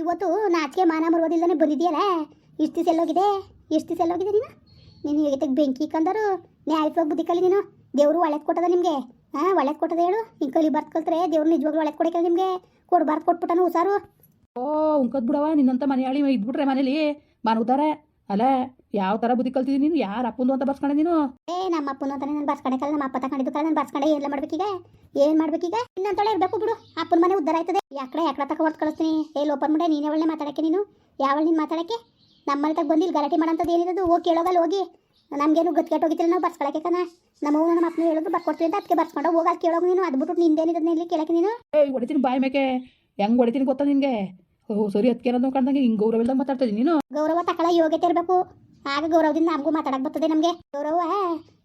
ಇವತ್ತು ನಾಚಿಕೆ ಮಾನ ಮರುವುದಿಲ್ಲದೆ ಬಂದಿದೆಯಲ್ಲ ಇಷ್ಟು ದಿವಸ ಎಲ್ಲೋಗಿದೆ? ಇಷ್ಟು ದಿವಸ ಎಲ್ಲೋಗಿದೆ ನೀನು? ನೀನು ಹೇಗೆ ಬೆಂಕಿ ಕಂದರು? ನ್ಯಾಯವಾಗಿ ಬುದ್ಧಿ ಕಲಿ ನೀನು? ದೇವರು ಒಳ್ಳೇದು ಕೊಟ್ಟದ ನಿಮಗೆ? ಹಾಂ ಒಳ್ಳೇದು ಕೊಟ್ಟದ ಹೇಳು? ಹಿಂಗೆ ಕಲಿ ಬರ್ದು ಕಲ್ತ್ರೆ ದೇವ್ರು ನಿಜವಾಗ್ಲೂ ಒಳ್ಳೆದು ಕೊಡಕ್ಕೆ ನಿಮಗೆ? ಕೊಡ್ಬಾರ್ದು ಕೊಟ್ಬಿಟ್ಟನು ಹುಷಾರು. ಓ ಉಂಕದ್ ಬಿಡವ ನಿನ್ನಂತ ಮನೆಯಾಳಿ ಇದ್ಬಿಟ್ರೆ ಮನೇಲಿ. ಮಾನುತ್ತಾರೆ ಅಲ್ಲ ಯಾವ ತರ ಬುದ್ಧಿ ಕಲ್ತಿದ್ದೀನಿ ನೀನು? ಯಾರ ಅಪ್ಪಂದು ಅಂತ ಬರ್ಸ್ಕೊಂಡೆ ನೀನು? ಏ ನಮ್ಮ ಅಪ್ಪನ ಅಂತಾನೆ ನಾನು ಬರ್ಸ್ಕೊಂಡೆ. ನಮ್ಮ ಅಪ್ಪ ತಗೊಂಡಿದ್ದು ಕಲ್ಲ ನಾನು ಬರ್ಸ್ಕೊಂಡೆ. ಎಲ್ಲ ಮಾಡ್ಬೇಕೀಗ? ಏನು ಮಾಡ್ಬೇಕೀಗ? ಇನ್ನೊಂದೊಳೆ ಇರಬೇಕು ಬಿಡು. ಅಪ್ಪನ ಮನೆ ಉದ್ದಾರ ಆಯ್ತದೆ. ಯಾಕಡೆ ಯಾಕಡೆ ತಕ ಹೊರ್ತು ಕಳಿಸ್ತೀನಿ? ಏ ಲೋಪರ್ ಮುಂಡೆ ನೀನೇ ಒಳ್ಳೆ ಮಾತಾಡಕ್ಕೆ ನೀನು? ಯಾವಳ ನೀನು ಮಾತಾಡಕ್ಕೆ? ನಮ್ಮ ಮನೆ ತಗ ಬಂದಿಲ್ಲ ಗಲಾಟೆ ಮಾಡೋಂಥದ್ದು ಏನಿರೋದು ಹೋಗಿ ಕೇಳೋಗಲ್ಲ ಹೋಗಿ. ನಮಗೇನು ಗಟ್ಗೆಟ್ ಹೋಗಿತ್ತಿಲ್ಲ ನಾವು ಬರ್ಸ್ಕೊಳಕ್ಕೆ ಕಣ? ನಮ್ಮ ನಮ್ಮ ಅಪ್ಪನ ಹೇಳಿದ್ರು ಬರ್ಕೊಡ್ತೀವಿ ಅಂತ ಅದಕ್ಕೆ ಬರ್ಸ್ಕೊಂಡು ಹೋಗಿ ಅಲ್ಲಿ ಕೇಳೋಗ ನೀನು. ಅದು ಬಿಟ್ಟು ನಿಂದೇನಿರೋದನ್ನ ಇಲ್ಲಿ ಕೇಳಕ್ಕೆ ನೀನು? ಏ ಹೊಡಿತೀನಿ ಬಾಯ್ ಮೇಕೆ. ಹೆಂಗ್ ಹೊಡಿತೀನಿ ಗೊತ್ತಾ ನಿನಗೆ? ಓ ಸರಿ ಅದಕ್ಕೆ ಅನ್ನೋದು ಹಿಂಗೆ ಗೌರವ ಮಾತಾಡ್ತಾ ನೀನು? ಗೌರವ ತಕಳ ಯೋಗ್ಯತೆ ಇರಬೇಕು. ಆಗ ಗೌರವದಿಂದ ನಮಗೂ ಮಾತಾಡಕ್ ಬರ್ತದೆ ನಮಗೆ. ಗೌರವ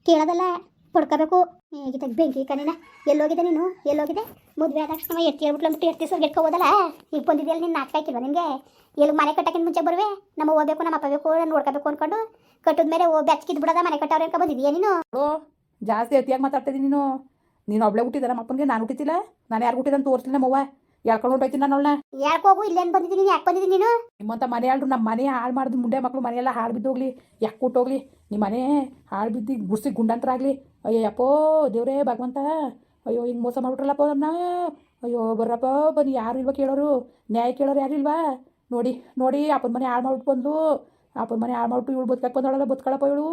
ಕೇಳೋದಲ್ಲ ಪಡ್ಕೋಬೇಕು. ಹೇಗಿದೆ ಬೆಂಕಿ ಕಣ್ಣಿನ. ಎಲ್ಲೋಗಿದೆ ನೀನು? ಎಲ್ಲೋಗಿದೆ? ಮದುವೆ ಆದ ತಕ್ಷಣ ಎತ್ತಿ ಹೇಳ್ಬಿಟ್ಲಂಬಿಟ್ಟು ಎತ್ತಿ ದಿವಸ ಗೆಟ್ಕೊ ಹೋದಲ್ಲ? ಈಗ ಬಂದಿದ್ದೆಲ್ಲ ನಿನ್ನ ನಾಟಕ ಹಾಕಿಲ್ವ ನಿಮಗೆ ಎಲ್ಲಿ ಮನೆ ಕಟ್ಟಕ್ಕಿಂತ ಮುಂಚೆ ಬರುವೆ? ನಮ್ಮ ಹೋಗ್ಬೇಕು ನಮ್ಮ ಅಪ್ಪ ಬೇಕು ನೋಡ್ಕೋಬೇಕು ಅನ್ಕೊಂಡು ಕಟ್ಟದ ಮೇಲೆ ಓ ಬೆಚ್ಚಕಿದ್ ಬಿಡೋದ ಮನೆ ಕಟ್ಟವ್ರೆ ಅಂತ ಬಂದಿದ್ಯಾ ನೀನು? ಓ ಜಾಸ್ತಿ ಅತಿಯಾಗಿ ಮಾತಾಡ್ತಿದ್ದೀನಿ ನೀನು? ನೀನು ಒಬ್ಳೆ ಹುಟ್ಟಿದ ನಮ್ಮ ಅಪ್ಪನಿಗೆ ನಾನು ಹುಟ್ಟಿತಿಲ್ಲ? ನಾನು ಯಾರು ಹುಟ್ಟಿದಂತ ತೋರಿಸ್ಲಿಲ್ಲ ನಮ್ಮವ್ವ ಎಳ್ಕೊಂಡು ಹೊಂಟೋಯ್ತೀನಿ ನಾನು ಅವಳನ್ನ? ಯಾಕೆ ಹೋಗು ಇಲ್ಲೇನು ಬಂದಿದ್ದೀನಿ ನೀನು? ಯಾಕೆ ಬಂದಿದ್ದೀನಿ ನೀನು? ನಿಮ್ಮಂತ ಮನೆ ಆಳ್ರು ನಮ್ಮ ಮನೆ ಹಾಳು ಮಾಡಿದ್ ಮುಂಡೆ ಮಕ್ಕಳು ಮನೆಯೆಲ್ಲ ಹಾಳು ಬಿದ್ದೋಗ್ಲಿ ಯಾಕೆ ಕೊಟ್ಟೋಗ್ಲಿ ನಿಮ್ಮ ಮನೆ ಹಾಳು ಬಿದ್ದು ಗುಡ್ಸಿ ಗುಂಡಂತರ ಆಗಲಿ ಅಯ್ಯೋ ದೇವರೇ ದೇವ್ರೇ ಭಗವಂತ. ಅಯ್ಯೋ ಹಿಂಗೆ ಮೋಸ ಮಾಡ್ಬಿಟ್ರಲ್ಲಪ್ಪ ನಮ್ಮನ್ನ ಅಯ್ಯೋ ಬರ್ರಪ್ಪ ಬನ್ನಿ ಯಾರು ಇಲ್ವಾ ಕೇಳೋರು? ನ್ಯಾಯ ಕೇಳೋರು ಯಾರು ಇಲ್ವಾ? ನೋಡಿ ನೋಡಿ ಅಪ್ಪನ ಮನೆ ಹಾಳು ಮಾಡ್ಬಿಟ್ಟು ಬಂದ್ಲು. ಅಪ್ಪನ ಮನೆ ಹಾಳು ಮಾಡ್ಬಿಟ್ಟು ಇವಳು ಬದುಕಕ್ಕೆ ಬಂದವಳಲ್ಲ ಬದುಕಳಪ್ಪ ಇವಳು.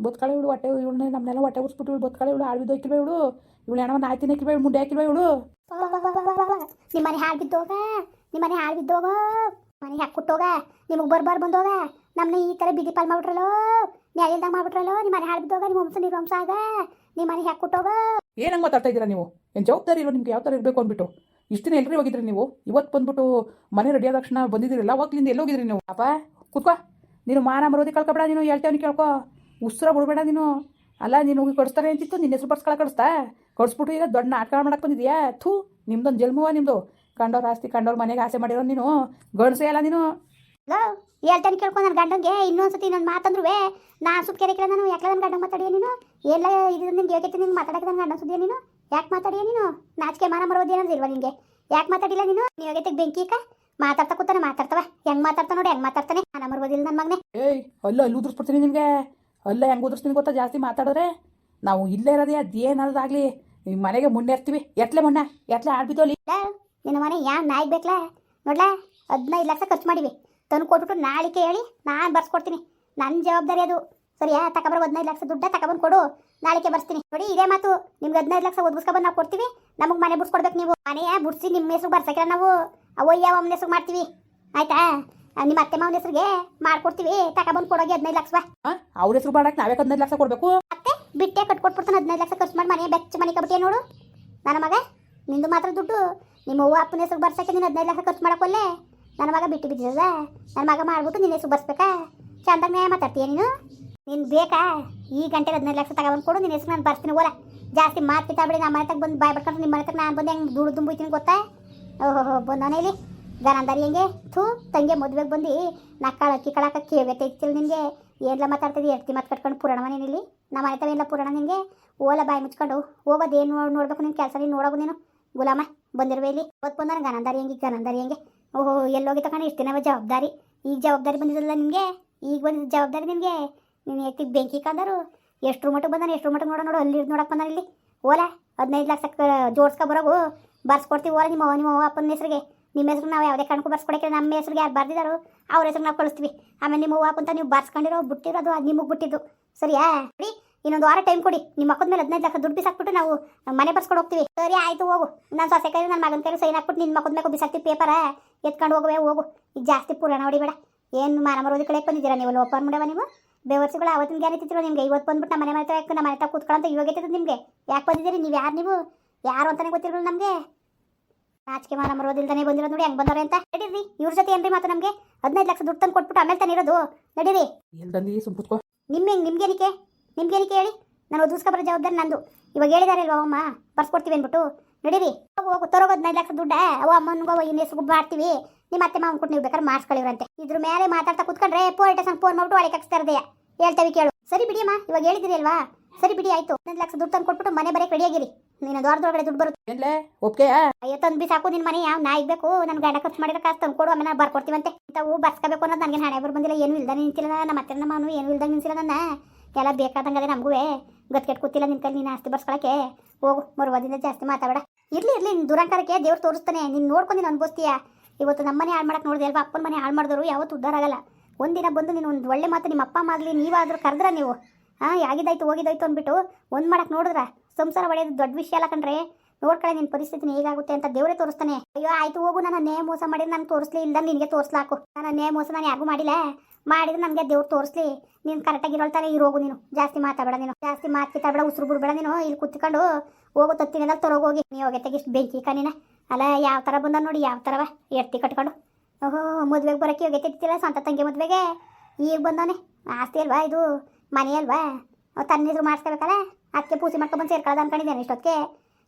ಬದುಕಳ ಇವಳು ಹೊಟ್ಟೆ ಇವಳನ್ನ ನಮ್ಮನ್ನೆಲ್ಲ ಹೊಟ್ಟೆ ಉರ್ಸ್ಬಿಟ್ಟು ಇವಳು ಬದುಕಾಳೆ ಇವಳು ಹಾಳು ಹಾಕಿಲ್ವ ಇವಳು? ಇವಳು ಏನೋ ನಾಯಿ ಹಾಕಿಲ್ವ ಇವಳು ಮುಂಡೆ ಹಾಕಿಲ್ವ ಇವಳು? ನಿಮ್ಮ ಮನೆ ಹಾಳು ಬಿದ್ದೋಗ ನಿಮ್ಮ ಮನೆ ಹಾಳು ಬಿದ್ದೋಗ. ಮನೆ ಕೊಟ್ಟೋಗ? ನಿಮಗೆ ಬರ್ಬಾರ್ ಬಂದೋಗ. ನಮ್ಮನ್ನ ಈ ಥರ ಬಿಗಿ ಪಾಲ್ ಮಾಡ್ಬಿಟ್ರಲ್ಲೋ? ನ್ಯಾಯ ಇಲ್ದಂಗೆ ಮಾಡ್ಬಿಟ್ರಲ್ಲೋ? ನಿಮ್ಮ ಮನೆ ಹಾಳು ಬಿದ್ದೋಗ ನಿಮ್ಮ ವಂಶ ನಿರ್ವಂಶ ಆಗ. ನಿಮ್ಮ ಮನೆ ಹಾಕ್ಬಿಟ್ಟೋಗ ಏನಂಗೆ ಮಾತಾಡ್ತಾ ಇದ್ದೀರಾ ನೀವು? ಏನು ಜವಾಬ್ದಾರಿ ಇರೋ ನಿಮ್ಗೆ? ಯಾವ ಥರ ಇರಬೇಕು ಅಂದ್ಬಿಟ್ಟು? ಇಷ್ಟು ದಿನ ಎಲ್ರಿ ಹೋಗಿದ್ರಿ ನೀವು? ಇವತ್ತು ಬಂದ್ಬಿಟ್ಟು ಮನೆ ರೆಡಿ ಆದ ತಕ್ಷಣ ಬಂದಿದ್ದೀರಲ್ಲ ಹೋಗ್ಲಿಂದ ಎಲ್ಲಿ ಹೋಗಿದ್ರಿ ನೀವು? ಅಪ್ಪ ಕೂತ್ಕೋ. ನೀನು ಮಾನ ಮರೋದಿ ಕಳ್ಕೊಬೇಡ ನೀನು ಹೇಳ್ತೇವನಿ ಕೇಳ್ಕೊ. ಉಸ್ರ ಬಿಡ್ಬೇಡ ನೀನು. ಅಲ್ಲ ನೀನು ಹೋಗಿ ಕೊಡಿಸ್ತಾರೆ ಅಂತಿತ್ತು ನಿನ್ನ ಹೆಸರು ಬರ್ಸ್ಕೊಳ ಕಳಿಸ್ತಾ. ಕೊಡಿಸ್ಬಿಟ್ಟು ಈಗ ದೊಡ್ಡ ನಾಟಕ ಮಾಡಕ್ಕೆ ಬಂದಿದ್ಯಾ? ಥೂ ನಿಮ್ದೊಂದು ಜಲ್ಮುವ ನಿಮ್ಮದು ಕಂಡೋರು ಆಸ್ತಿ ಕಂಡೋರು ಮನೆಗೆ ಆಸೆ ಮಾಡಿರೋ ನೀನು. ಗಂಡಸೆ ಅಲ್ಲ ನೀನು. ಹೇಳ್ತಾನೆ ಕೇಳ್ಕೊಂಡು ನನ್ನ ಗಂಡಂಗೆ. ಇನ್ನೊಂದ್ಸತಿ ನನ್ನ ಮಾತಂದ್ರು ನಾ ಸುತ್ತ ಕೆರೆ ನಾನು. ಯಾಕೆ ನನ್ನ ಗಂಡ ಮಾತಾಡಿಯ ನೀನು? ಎಲ್ಲ ಇದು ನಿನ್ಗೆ ಯೋಗ್ಯತೆ ನಿಂಗೆ ಮಾತಾಡಕ್ಕೆ ನನ್ನ ಗಂಡ ಸುದ್ದಿಯ ನೀನು? ಯಾಕೆ ಮಾತಾಡಿಯ ನೀನು? ನಾಚಿಕೆ ಮಾನ ಮರೋದಿ ಇಲ್ವ ನಿನಗೆ ಯಾಕೆ ಮಾತಾಡಿಲ್ಲ ನೀನು? ನೀವು ಯೋಗ್ಯತೆಗೆ ಬೆಂಕಿ ಇಕ್ಕ ಮಾತಾಡ್ತಾ ಕೂತಾನೆ ಮಾತಾಡ್ತವ. ಹೆಂಗ್ ಮಾತಾಡ್ತಾ ನೋಡಿ ಹೆಂಗ್ ಮಾತಾಡ್ತಾನೆ? ನಾನು ಮರೋದಿಲ್ಲ ನನ್ನ ಮಗನೇ. ಏಯ್ ಅಲ್ಲ ಅಲ್ಲಿ ಉದ್ರಿಸ್ಬಿಡ್ತೀನಿ ನಿನಗೆ ಅಲ್ಲ ಹೆಂಗೆ ಉದುರಿಸ್ತೀನಿ ಗೊತ್ತಾ? ಜಾಸ್ತಿ ಮಾತಾಡಿದ್ರೆ ನಾವು ಇಲ್ಲೇ ಇರೋದೇ ನಿಮ್ಮ ಮನೆಗೆ ಮುನ್ನೇರ್ತೀವಿ. ಎತ್ಲೆ ಮೊನ್ನೆ? ಎತ್ಲೆ ಆಡ್ಬಿದ್ದೋಲಿ? ನಿನ್ನ ಮನೆ ಯಾ ನಾಯಿಗೆ ಬೇಕಲ್ಲ ನೋಡ್ಲಾ, ಹದಿನೈದು ಲಕ್ಷ ಖರ್ಚು ಮಾಡಿವಿ ತಂದು ಕೊಟ್ಬಿಟ್ಟು ನಾಳಿಕೆ ಹೇಳಿ ನಾನು ಬರ್ಸ್ಕೊಡ್ತೀನಿ. ನನ್ನ ಜವಾಬ್ದಾರಿ ಅದು. ಸರಿಯಾ? ತಗೊಬರೋ ಹದಿನೈದು ಲಕ್ಷ ದುಡ್ಡ ತಗೊಬಂದು ಕೊಡು. ನಾಳಿಕೆ ಬರ್ಸ್ತೀನಿ. ನೋಡಿ, ಇದೇ ಮಾತು. ನಿಮ್ಗೆ ಹದಿನೈದು ಲಕ್ಷ ಒದಗಿಸ್ಕೊಂಡು ನಾವು ಕೊಡ್ತೀವಿ. ನಮಗೆ ಮನೆ ಬಿಡ್ಸ್ಕೊಡ್ಬೇಕು ನೀವು. ಮನೆಯ ಬಿಡ್ಸಿ ನಿಮ್ಮ ಹೆಸರು ಬರ್ಸಕ್ಕೆ ನಾವು. ಅವಯ್ಯ ಒಮ್ಮೆ ಹೆಸರು ಮಾಡ್ತೀವಿ. ಆಯ್ತಾ? ನಿಮ್ಮ ಅತ್ತೆ ಮಾವನ ಹೆಸರಿಗೆ ಮಾಡ್ಕೊಡ್ತೀವಿ. ತಗೊಬಂದು ಕೊಡೋಗಿ ಹದಿನೈದು ಲಕ್ಷ ಅವ್ರ ಹೆಸರು ಮಾಡಕ್ಕೆ ನಾವೇ ಹದಿನೈದು ಲಕ್ಷ ಕೊಡ್ಬೇಕು. ಅತ್ತೆ ಬಿಟ್ಟೆ ಕಟ್ಕೊಟ್ಬಿಡ್ತಾನೆ ಹದಿನೈದು ಲಕ್ಷ ಖರ್ಚು ಮಾಡಿ ಮನೆ ಬೆಚ್ಚ ಮನೆ ಕಬಿಟ್ಟೆ ನೋಡು. ನನ್ನ ಮಗ ನಿಂದು ಮಾತ್ರ ದುಡ್ಡು. ನಿಮ್ಮ ಅವ್ವ ಅಪ್ಪನ ಹೆಸರು ಬರ್ಸಕ್ಕೆ ನೀನು ಹದಿನೈದು ಲಕ್ಷ ಖರ್ಚು ಮಾಡಕ್ಕೊಲ್ಲೆ ನನ್ನ ಮಗ ಬಿಟ್ಟು ಬಿದ್ದಿದ ನನ್ನ ಮಗ ಮಾಡ್ಬಿಟ್ಟು ನಿನ್ನ ಹೆಸರು ಬರ್ಸ್ಬೇಕಾ? ಚಂದಾಗ ನ್ಯಾಯ ಮಾತಾಡ್ತೀಯ ನೀನು? ನೀನು ಬೇಕಾ? ಈ ಗಂಟೆಗೆ ಹದಿನೈದು ಲಕ್ಷ ತಗೊಬಂದು ಕೊಡು ನಿನ್ನ ಹೆಸರು ನಾನು ಬರ್ತೀನಿ ಓಲ ಜಾಸ್ತಿ ಮಾತು ಕಿತ್ತಾಬಿಡಿ ನಮ್ಮ ಮನೆ ತಗ ಬಂದು ಬಾಯ್ ಬಿಟ್ಕೊಂಡು ನಿಮ್ಮ ಮನೆ ತಗ ನಾನು ಬಂದು ಹೆಂಗೆ ದುಡ್ಡು ತುಂಬಿತೀನಿ ಗೊತ್ತಾ? ಓಹೋ ಬಂದವನೇ ಇಲ್ಲಿ. ಗನಂದಾರಿ ಹೆಂಗೆ ಥೂ, ತಂಗೆ ಮದುವೆಗೆ ಬಂದು, ನಕ್ಕಾಳ ಅಕ್ಕಿ ಕಳಕ ಕೇಳ್ಬೇಕು ಇತ್ತಿಲ್ಲ ನಿನಗೆ ಏನ್ಲ ಮಾತಾಡ್ತದೆ ಎಡ್ತಿ ಮಾತು ಕಟ್ಕೊಂಡು ಪುರಾಣ ಮನೇನಿಲ್ಲಿ ನಮ್ಮ ಮನೆ ತವ ಎಲ್ಲ ಪುರಾಣ ನಿನಗೆ ಓಲ ಬಾಯಿ ಮುಚ್ಕೊಂಡು ಹೋಗೋದೇನು ನೋಡ್ಬೇಕು ನಿನ್ನ ಕೆಲಸ ನೀನು ನೋಡೋಗು ನೀನು. ಗುಲಾಮ ಬಂದಿರುವೆ ಇಲ್ಲಿ. ಹೊತ್ತು ಬಂದ ಗನಂದಾರಿ ಹೆಂಗೆ? ಗನಂದಾರಿ ಹೆಂಗೆ? ಓಹೋ, ಎಲ್ಲೋಗಿ ತಗೊಂಡು ಇಷ್ಟು ದಿನ ಜವಾಬ್ದಾರಿ. ಈಗ ಜವಾಬ್ದಾರಿ ಬಂದಿದ್ದಲ್ಲ ನಿಮಗೆ? ಈಗ ಬಂದಿದ್ದ ಜವಾಬ್ದಾರಿ ನಿಮಗೆ? ನೀನು ಎತ್ತಿ ಬೆಂಕಿ ಕಂದರು. ಎಷ್ಟು ಮಟ್ಟಿಗೆ ಬಂದಾನೆ ಎಷ್ಟು ಮಟ್ಟಿಗೆ ನೋಡೋ ನೋಡು ಅಲ್ಲಿ ನೋಡಕ್ಕೆ ಬಂದಾನೆ ಇಲ್ಲಿ. ಓಲಾ, ಹದಿನೈದು ಲಕ್ಷ ಜೋಡ್ಸ್ಕೊ ಬರೋಗು. ಬರ್ಸ್ಕೊಡ್ತೀವಿ ಓಲ ನಿಮ್ಮ ನಿಮ್ಮ ಅಪ್ಪನ ಹೆಸರಿಗೆ. ನಿಮ್ಮ ಹೆಸರು ನಾವು ಯಾವುದೇ ಕಣಕ್ಕೂ ಬರ್ಸ್ಕೊಡಕ್ಕೆ ನಮ್ಮ ಹೆಸರಿಗೆ ಯಾರು ಬರ್ದಿದ್ದಾರೋ ಅವ್ರ ಹೆಸರು ನಾವು ಕಳಿಸ್ತೀವಿ. ಆಮೇಲೆ ನಿಮ್ಮ ಹೂವು ನೀವು ಬರ್ಸ್ಕೊಂಡಿರೋ ಬಿಟ್ಟಿರೋದು ಅದು ನಿಮಗೆ ಬಿಟ್ಟಿದ್ದು. ಸರಿಯಾ? ರೀ ಇನ್ನೊಂದು ವಾರ ಟೈಮ್ ಕೊಡಿ. ನಿಮ್ಮ ಮಕ್ಕದ ಮೇಲೆ ಹದಿನೈದು ಲಕ್ಷ ದುಡ್ಡು ಬಿಸಾಕ್ಬಿಟ್ಟು ನಾವು ಮನೆ ಬರ್ಸ್ಕೊಂಡು ಹೋಗ್ತೀವಿ. ಸರಿ, ಆಯ್ತು, ಹೋಗು. ನಾನು ಸೊಸೆ ಕೈ ನನ್ನ ಮಗನ ಕೈಲಿ ಸೈನ್ ಹಾಕ್ಬಿಟ್ಟು ನಿನ್ನ ಮಕ್ಕದ ಮೇಲೆ ಬಿಸಾಕ್ತೀವಿ ಪೇಪರ ಎತ್ಕೊಂಡು ಹೋಗುವೆ ಹೋಗು. ಈಗ ಜಾಸ್ತಿ ಪುರಾಣ ಹೊಡಿಬೇಡ. ಏನು ಮಾನ ಕಡೆ ಬಂದಿದ್ದೀರಾ ನೀವು? ಲೋಪರ್ ಮಾಡ್ಯವ ನೀವು? ಬೇವರ್ಸಿಗಳು ಅವತ್ತಿನ ಗ್ಯಾನ್ ತಿಂತಿರೋ ನಿಮ್ಗೆ ಇವತ್ತು ಬಂದ್ಬಿಟ್ಟು ನಮ್ಮ ಮನೆ ಮನೆ ಯಾಕೆ ನಮ್ಮ ಮನೆ ತಾ ಕೂತ್ಕೊಳ್ಳೋ ಅಂತ ಇವಾಗ ನಿಮಗೆ. ಯಾಕೆ ಬಂದಿದ್ದೀರಿ? ನೀವು ಯಾರು ನೀವು? ಯಾರು ಅಂತಾನೆ ಗೊತ್ತಿರಲಿಲ್ಲ ನಮಗೆ. ನಾಚಿಕೆ ಮಾನ ಮರೋದಿಲ್ದಾನೆ ಬಂದಿರೋದು ನೋಡಿ ಹೆಂಗ್ ಬಂದವ್ರೆ ಅಂತ. ನಡೀರಿ ಇವ್ರ ಜೊತೆ ಏನ್ರಿ ಮಾತು ನಮಗೆ? ಹದಿನೈದು ಲಕ್ಷ ದುಡ್ಡು ತಂದು ಕೊಟ್ಬಿಟ್ಟು ಆಮೇಲೆ ತಾನೇ ಇರೋದು. ನಡೀರಿ. ಎಲ್ದಂದು ಸುಮ್ ಕೂತ್ಕೋ. ನಿಮ್ಮ ಹೆಂಗೆ ನಿಮ್ಗೇನಿಕೆ ನಿಮ್ಗೇನಿಕೆ ಹೇಳಿ? ನಾನು ಓದಿಸ್ಕೊಬರೋ ಜವಾಬ್ದಾರಿ ನಂದು. ಇವಾಗ ಹೇಳಿದಾರೆ ಅಲ್ವಾ ಅಮ್ಮ? ಬರ್ಸ್ಕೊಡ್ತೀವಿ ಅಂದ್ಬಿಟ್ಟು. ನಡೀರಿ. ಹೋಗು ಹೋಗು ತರೋಗ ಹದಿನೈದು ಲಕ್ಷ ದುಡ್ಡ. ಅವ ಅಮ್ಮನಿಗೂ ಇನ್ನೇ ಹೆಸರು ಮಾಡ್ತೀವಿ. ನಿಮ್ಮ ಅತ್ತೆ ಮಾವನ್ ಕೊಟ್ಟು ನೀವು ಬೇಕಾದ್ರೆ ಮಾಡಿಸ್ಕೊಳ್ಳಿವ್ರಂತೆ. ಇದ್ರ ಮೇಲೆ ಮಾತಾಡ್ತಾ ಕುತ್ಕೊಂಡ್ರೆ ಪೋರ್ ಸ್ಟೇಷನ್ ಫೋನ್ ಮಾಡ್ಬಿಟ್ಟು ಒಳಗೆ ಹಾಕ್ಸ್ತಾ ಇರದೆಯಾ? ಹೇಳ್ತೇವೆ ಕೇಳು. ಸರಿ ಬಿಡಿಯಮ್ಮ ಇವಾಗ ಹೇಳಿದಿರಿ ಅಲ್ವಾ? ಸರಿ ಬಿಡಿ ಆಯ್ತು. ಹದಿನೈದು ಲಕ್ಷ ದುಡ್ಡು ತಂದು ಕೊಟ್ಬಿಟ್ಟು ಮನೆ ಬರೀ ರೆಡಿಯಾಗಿರಿ ನೀನು ದ್ವಾರದೊಳಗಡೆ ದುಡ್ಡು ಬರುತ್ತೆ. ಏನ್ಲೇ? ಬಿಸಿ ಅಯ್ಯೋ ತಂದು ಬಿ ಸಾಕು ನಿನ್ನ ಮನೆ. ಯಾವ ನಾಯಿಗೆ ಬೇಕು? ನನ್ನ ಗಂಡ ಖರ್ಚು ಮಾಡಿರೋ ಕಾಸು ತಂದು ಕೊಡು ಆಮೇಲೆ ಬರ್ಕೊಡ್ತೀವಂತೆ ಇಂಥವು ಬರ್ಸ್ಕೋಬೇಕು ಅನ್ನೋದು ನನಗೆ ಹಣೆ ಬರ್ ಬಂದಿಲ್ಲ ಏನು ಇಲ್ದ ನಿಂತಿಲ್ಲ ನಮ್ಮ ಅತ್ತೆ ನಮ್ಮ ಅವನು ಏನು ಇಲ್ದಂಗೆ ನಿಂತಿಲ್ಲ ನನ್ನ. ಎಲ್ಲ ಬೇಕಾದಂಗೆ ಅದೇ ನಮಗೂ ಗತ್ಕೆಟ್ ಕೂತಿಲ್ಲ ನಿನ್ ಕೈಲಿ ನೀನು ಆಸ್ತಿ ಬರ್ಸ್ಕೊಳಕ್ಕೆ. ಹೋಗು ಮರುವದಿಂದ ಜಾಸ್ತಿ ಮಾತಾಡ ಇರ್ಲಿ ಇರ್ಲಿ ನಿನ್ನ ದುರಂಕಾರಕ್ಕೆ ದೇವ್ರು ತೋರಿಸ್ತಾನೆ. ನೀನು ನೋಡ್ಕೊಂಡು ನೀನು ಅನ್ಭವಿಸ್ತೀಯ? ಇವತ್ತು ನಮ್ಮ ಮನೆ ಹಾಳು ಮಾಡಕ್ಕೆ ನೋಡಿದೆ ಅಲ್ವಾ? ಅಪ್ಪನ ಮನೆ ಹಾಳು ಮಾಡಿದ್ರು ಯಾವತ್ತು ಉದ್ದಾರ ಆಗಲ್ಲ. ಒಂದಿನ ಬಂದು ನೀನು ಒಂದು ಒಳ್ಳೆ ಮಾತು ನಿಮ್ಮ ಅಪ್ಪ ಅಮ್ಮ ಆಗಲಿ ನೀವಾದರೂ ಕರೆದ್ರ ನೀವು? ಹಾಂ ಆಗಿದ್ದಾಯ್ತು ಹೋಗಿದ್ದಾಯ್ತು ಅಂದ್ಬಿಟ್ಟು ಒಂದು ಮಾಡಕ್ಕೆ ನೋಡಿದ್ರ? ಸಂಸಾರ ಹೊಡೆಯೋದು ದೊಡ್ಡ ವಿಷಯ ಅಲ್ಲ ಕಣ್ರೆ. ನೋಡ್ಕೊಳ್ಳೆ ನಿನ್ನ ಪರಿಸ್ಥಿತಿ ಹೇಗಾಗುತ್ತೆ ಅಂತ ದೇವರೇ ತೋರಿಸ್ತಾನೆ. ಅಯ್ಯೋ, ಆಯ್ತು ಹೋಗು ನಾನು ನೇ ಮೋಸ ಮಾಡಿದ್ರೆ ನಾನು ತೋರಿಸ್ಲಿ ಇಲ್ಲ ನಿನಗೆ ತೋರಿಸ್ಲಾಕು. ನಾನು ನೇ ಮೋಸ ನಾನು ಯಾರಿಗೂ ಮಾಡಿಲ್ಲ. ಮಾಡಿದ್ರೆ ನನಗೆ ದೇವ್ರು ತೋರಿಸ್ಲಿ. ನೀನು ಕರೆಕ್ಟಾಗಿ ಇರೋಳ್ತಾನೆ ಹೋಗು ನೀನು. ಜಾಸ್ತಿ ಮಾತಾಡಬೇಡ ನೀನು. ಜಾಸ್ತಿ ಮಾತು ಕಿತ್ತಾಡಬೇಡ, ಉಸಿರು ಬಿಡಬೇಡ ನೀನು. ಇಲ್ಲಿ ಕುತ್ಕೊಂಡು ಹೋಗು ತತ್ತಿನೆಲ್ಲ ತರೋಗೋಗಿ ನೀ ಹೋಗಿ ಇಷ್ಟು ಬೆಂಕಿ ಕಣಿನ ಅಲ್ಲ, ಯಾವ ಥರ ಬಂದ ನೋಡಿ, ಯಾವ ಥರವ ಎತ್ತಿ ಕಟ್ಕೊಂಡು. ಓಹೋ, ಮದುವೆಗೆ ಬರೋಕ್ಕೆ ಹೋಗಿ ಸ್ವಂತ ತಂಗಿ ಮದುವೆಗೆ? ಈಗ ಬಂದಾನೆ ಆಸ್ತಿ ಅಲ್ವಾ ಇದು? ಮನೆ ಅಲ್ವಾ? ತನ್ನಿದ್ರು ಮಾಡಿಸ್ಕೋಬೇಕಲ್ಲ ಅದಕ್ಕೆ ಪೂಜೆ ಮಾಡ್ಕೊಂಡ್ಬಂದು ಸೇರ್ಕೊಳ್ಳೋದು ಅನ್ಕೊಂಡಿದ್ದೇನೆ ಇಷ್ಟೊತ್ತಿಗೆ.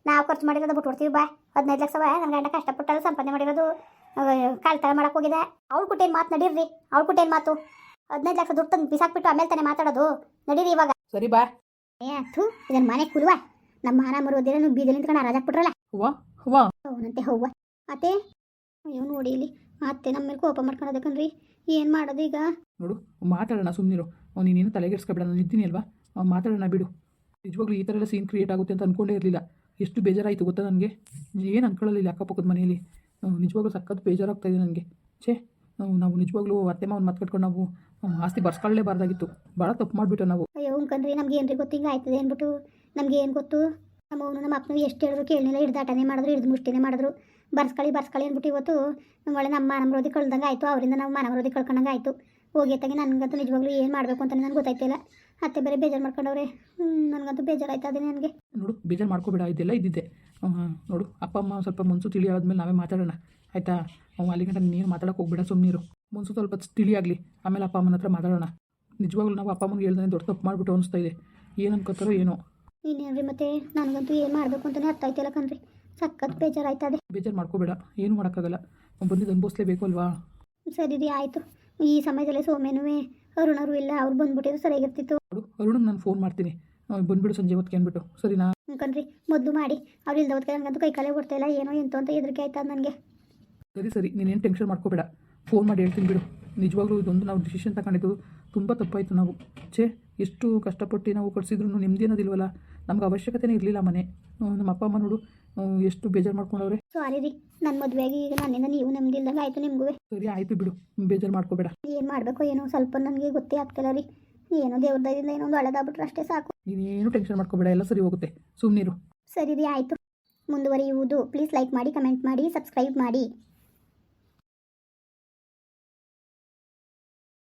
ನಾವು ಖರ್ಚು ಮಾಡಿರೋದು ಬಿಟ್ಬಿಡ್ತೀವಿ ಬಾ. ಹದಿನೈದು ಲಕ್ಷ ನನ್ನ ಗಂಡ ಕಷ್ಟಪಟ್ಟಲ್ಲ ಸಂಪಾದನೆ ಮಾಡಿರೋದು. ಕಾಲ್ತಳ ಮಾಡಕ್ಕೆ ಹೋಗಿದೆ. ಅವ್ಳು ಕುಟ್ಟೇನು ಮಾತು ನಡೀರಿ ಅವ್ಳು ಕುಟ್ಟೇನು ಮಾತು? ಹದಿನೈದು ಲಕ್ಷ ದುಡ್ಡು ತಂದು ಬಿಸಾಕ್ಬಿಟ್ಟು ಆಮೇಲೆ ತಾನೇ ಮಾತಾಡೋದು. ನಡೀರಿ ಇವಾಗ. ಸರಿ ಬಾ. ಏ ಥೂ ಇದನ್ನ ಮನೆ ಕುಲ್ವಾ ನಮ್ಮ ಮಾನ ಮರುವುದಿಲ್ಲ ನೀವು ಬೀದಿ ನಿಂತ್ಕೊಂಡು ರಾಜಾಕ್ಬಿಟ್ರಲ್ಲ ಹೂವ? ಹೂವ? ಅವನಂತೆ ಹೌವ. ಅತ್ತೆ? ಅಯ್ಯೋ ನೋಡಿ ಇಲ್ಲಿ. ಮತ್ತೆ ನಮ್ಮ ಮೇಲೆ ಕೋಪ ಮಾಡ್ಕೊಳೋದಕ್ಕನ್ರಿ ಏನು ಮಾಡೋದು ಈಗ? ನೋಡು ಮಾತಾಡೋಣ ಸುಮ್ಮನಿರು ನೀನೇನು ತಲೆಗೆಡ್ಸ್ಕೊಬೇಡ ನಾನು ಇದ್ದೀನಿ ಅಲ್ವಾ? ಮಾತಾಡೋಣ ಬಿಡು. ನಿಜವಾಗ್ಲೂ ಈ ಥರ ಎಲ್ಲ ಸೀನ್ ಕ್ರಿಯೇಟ್ ಆಗುತ್ತೆ ಅಂತ ಅಂದ್ಕೊಂಡೇ ಇರಲಿಲ್ಲ. ಎಷ್ಟು ಬೇಜಾರಾಯಿತು ಗೊತ್ತಾ ನನಗೆ? ಏನು ಅಂದ್ಕೊಳ್ಳಲಿಲ್ಲ ಅಕ್ಕಪಕ್ಕದ ಮನೆಯಲ್ಲಿ. ನಿಜವಾಗ್ಲೂ ಬೇಜಾರಾಗ್ತಾ ಇದೆ ನನಗೆ. ಛೇ ನಾವು ನಿಜವಾಗ್ಲೂ ಅತ್ತೆ ಮಾವನ ಮಾತು ಕಟ್ಕೊಂಡು ನಾವು ಆಸ್ತಿ ಬರ್ಸ್ಕೊಳ್ಳೇಬಾರ್ದಾಗಿತ್ತು ಭಾಳ ತಪ್ಪು ಮಾಡಿಬಿಟ್ಟು ನಾವು. ಅಯ್ಯೋ ಉಂಕಂದ್ರಿ ನಮ್ಗೆ ಏನ್ರಿ ಗೊತ್ತು? ಹಿಂಗೆ ಆಯ್ತದೆ ಅಂದ್ಬಿಟ್ಟು ನಮ್ಗೆ ಏನು ಗೊತ್ತು? ನಮ್ಮ ಅವನು, ನಮ್ಮ ಅಪ್ಪನು ಎಷ್ಟು ಹೇಳಿದ್ರು ಕೇಳಲಿಲ್ಲ ಹಿಡ್ದಾಟನೇ ಮಾಡಿದ್ರು, ಹಿಡ್ದು ಮುಷ್ಟಿನೇ ಮಾಡಿದ್ರು. ಬರ್ಸ್ಕೊಳ್ಳಿ ಬರ್ಸ್ಕೊಳ್ಳಿ ಅಂದ್ಬಿಟ್ಟು ಇವತ್ತು ಒಳ್ಳೆ ನಮ್ಮ ಮನಮರೋಧಿ ಕಳ್ದಂಗೆ ಆಯಿತು ಅವರಿಂದ ನಾವು ಮನಮರೋಧಿ ಕಳ್ಕೊಂಡಂಗೆ ಆಯಿತು ಹೋಗಿ ನನಗಂತೂ ನಿಜವಾಗ್ಲೂ ಏನು ಮಾಡಬೇಕು ಅಂತ ನನಗೆ ಗೊತ್ತಾಯ್ತಿಲ್ಲ ಅತ್ತೆ ಬೇರೆ ಬೇಜಾರು ಮಾಡ್ಕೊಂಡವ್ರೆ. ನನಗಂತೂ ಅದೇ ನನಗೆ. ನೋಡು ಬೇಜಾರು ಮಾಡ್ಕೋಬೇಡ ಇದೆಲ್ಲ ಇದ್ದಿದ್ದೆ. ನೋಡು ಅಪ್ಪ ಅಮ್ಮ ಸ್ವಲ್ಪ ಮನ್ಸು ತಿಳಿಯಾದ್ಮೇಲೆ ನಾವೇ ಮಾತಾಡೋಣ. ಆಯಿತಾ? ಅಲ್ಲಿ ಗಂಟ ನೀನು ಮಾತಾಡೋಕೆ ಹೋಗ್ಬೇಡ ಸುಮ್ಮನಿರು ಮನ್ಸು ಸ್ವಲ್ಪ ತಿಳಿಯಾಗಲಿ ಆಮೇಲೆ ಅಪ್ಪ ಅಮ್ಮನ ಹತ್ರ ಮಾತಾಡೋಣ. ನಿಜವಾಗ್ಲೂ ನಾವು ಅಪ್ಪ ಅಮ್ಮನಿಗೆ ಹೇಳ್ದೆ ದೊಡ್ಡ ತಪ್ಪು ಮಾಡಿಬಿಟ್ಟು ಅನಿಸ್ತಾ ಇದೆ. ಏನು ಅನ್ಕೋತಾರೋ ಏನೋ. ರೀ ಮತ್ತೆ? ನನಗಂತೂ ಏನು ಮಾಡಬೇಕು ಅಂತಲೇ ಅರ್ಥ ಆಯ್ತಿಲ್ಲ ಕಣ್ರಿ. ಸಖತ್ ಬೇಜಾರಾಯ್ತದೆ ಬೇಜಾರು ಮಾಡ್ಕೋಬೇಡ ಏನು ಮಾಡೋಕ್ಕಾಗಲ್ಲ. ಬಂದಿದ್ದು ಅನುಭವಿಸ್ಲೇಬೇಕು ಅಲ್ವಾ? ಸರಿ ರೀ ಆಯಿತು. ಈ ಸಮಯದಲ್ಲೇ ಸೋಮೇನುವೆ ಅರುಣರು ಇಲ್ಲ ಅವ್ರು ಬಂದ್ಬಿಟ್ಟಿದ್ರು ಸರಿಯಾಗಿರ್ತಿತ್ತು. ಅರುಣ್ ನಾನು ಫೋನ್ ಮಾಡ್ತೀನಿ. ಬಂದ್ಬಿಡು ಸಂಜೆ ಹೊತ್ತಿಗೆ ಅಂದ್ಬಿಟ್ಟು. ಸರಿನಾ? ಅನ್ಕೊಂಡ್ರಿ ಮೊದಲು ಮಾಡಿ. ಅವ್ರು ಇಲ್ದ ಹೊತ್ತಿಗೆ ನನಗಂತೂ ಕೈ ಕಾಲೇ ಇಲ್ಲ. ಏನೋ ಎಂತ ಅಂತ ಹೆದರಿಕೆ ಆಯ್ತಾ ನನಗೆ. ಸರಿ ಸರಿ ನೀನೇನು ಟೆನ್ಷನ್ ಮಾಡ್ಕೋಬೇಡ. ಫೋನ್ ಮಾಡಿ ಹೇಳ್ತೀನಿ ಬಿಡು. ನಿಜವಾಗ್ಲೂ ಇದೊಂದು ನಾವು ಡಿಸಿಷನ್ ತಗೊಂಡಿದ್ದು ತುಂಬ ತಪ್ಪಾಯಿತು ನಾವು. ಛೇ ಎಷ್ಟು ಕಷ್ಟಪಟ್ಟು ನಾವು ಕಟ್ಸಿದ್ರು ನೆಮ್ಮದಿ ಅನ್ನೋದಿಲ್ವಲ್ಲ? ನಮ್ಗೆ ಅವಶ್ಯಕತೆನೇ ಇರಲಿಲ್ಲ ಮನೆ. ನಮ್ಮ ಅಪ್ಪ ಅಮ್ಮ ನೋಡು ಎಷ್ಟು ಬೇಜಾರು ಮಾಡ್ಕೊಂಡವ್ರೆ? ಸಾರಿ ರೀ ನನ್ನ ಮದುವೆಗೆ ಈಗ ನನ್ನಿಂದ ನೀವು ನಮ್ಗೆ ಇಲ್ದಂಗೆ ಆಯಿತು ನಿಮಗೂ. ಸರಿ ಆಯ್ತು ಬಿಡು ಬೇಜಾರು ಮಾಡ್ಕೋಬೇಡ. ಏನು ಮಾಡಬೇಕು ಏನೋ ಸ್ವಲ್ಪ ನನಗೆ ಗೊತ್ತೇ ಆಗ್ತಿಲ್ಲ ರೀ. ಏನೋ ದೇವ್ರ ದಯದಿಂದ ಏನೋ ಒಂದು ಒಳ್ಳೆದಾಗ್ಬಿಟ್ರೆ ಅಷ್ಟೇ ಸಾಕು. ನೀನೇನು ಟೆನ್ಷನ್ ಮಾಡ್ಕೋಬೇಡ ಎಲ್ಲ ಸರಿ ಹೋಗುತ್ತೆ. ಸುಮ್ಮನಿರು ಸರಿ ರೀ ಆಯಿತು. ಮುಂದುವರಿಯುವುದು. ಪ್ಲೀಸ್ ಲೈಕ್ ಮಾಡಿ ಕಮೆಂಟ್ ಮಾಡಿ ಸಬ್ಸ್ಕ್ರೈಬ್ ಮಾಡಿ.